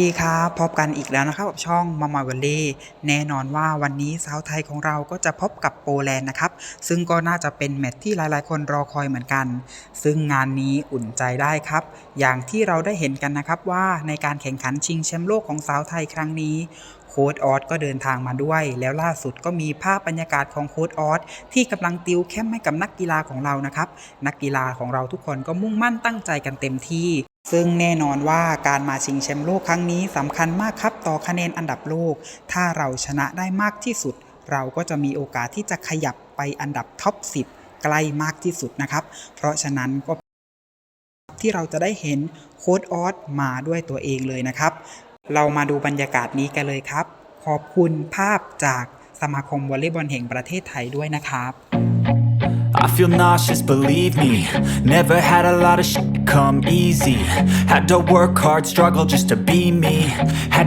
ดีครับพบกันอีกแล้วนะครับกับช่องมามาเวลเล่แน่นอนว่าวันนี้สาวไทยของเราก็จะพบกับโปแลนด์นะครับ ซึ่งก็น่าจะเป็นแมตช์ที่หลายๆ คนรอคอยเหมือนกัน ซึ่งงานนี้อุ่นใจได้ครับ อย่างที่เราได้เห็นกันนะครับว่าในการแข่งขันชิงแชมป์โลกของสาวไทยครั้งนี้ โค้ดออสก็เดินทางมาด้วย แล้วล่าสุดก็มีภาพบรรยากาศของโค้ดออสที่กำลังติวเข้มให้กับนักกีฬาของเรานะครับ นักกีฬาของเราทุกคนก็มุ่งมั่นตั้งใจกันเต็มที่ซึ่งแน่นอนว่าการมาชิงแชมป์โลกครั้งนี้สำคัญมากครับต่อคะแนนอันดับโลก ถ้าเราชนะได้มากที่สุด เราก็จะมีโอกาสที่จะขยับไปอันดับท็อป 10 ใกล้มากที่สุดนะครับ เพราะฉะนั้นก็ที่เราจะได้เห็นโค้ดออสมาด้วยตัวเองเลยนะครับ เรามาดูบรรยากาศนี้กันเลยครับ ขอบคุณภาพจากสมาคมวอลเลย์บอลแห่งประเทศไทยด้วยนะครับ I feel nauseous, believe me. Never had a lot of shit come easy. Had to work hard, struggle just to be me. Had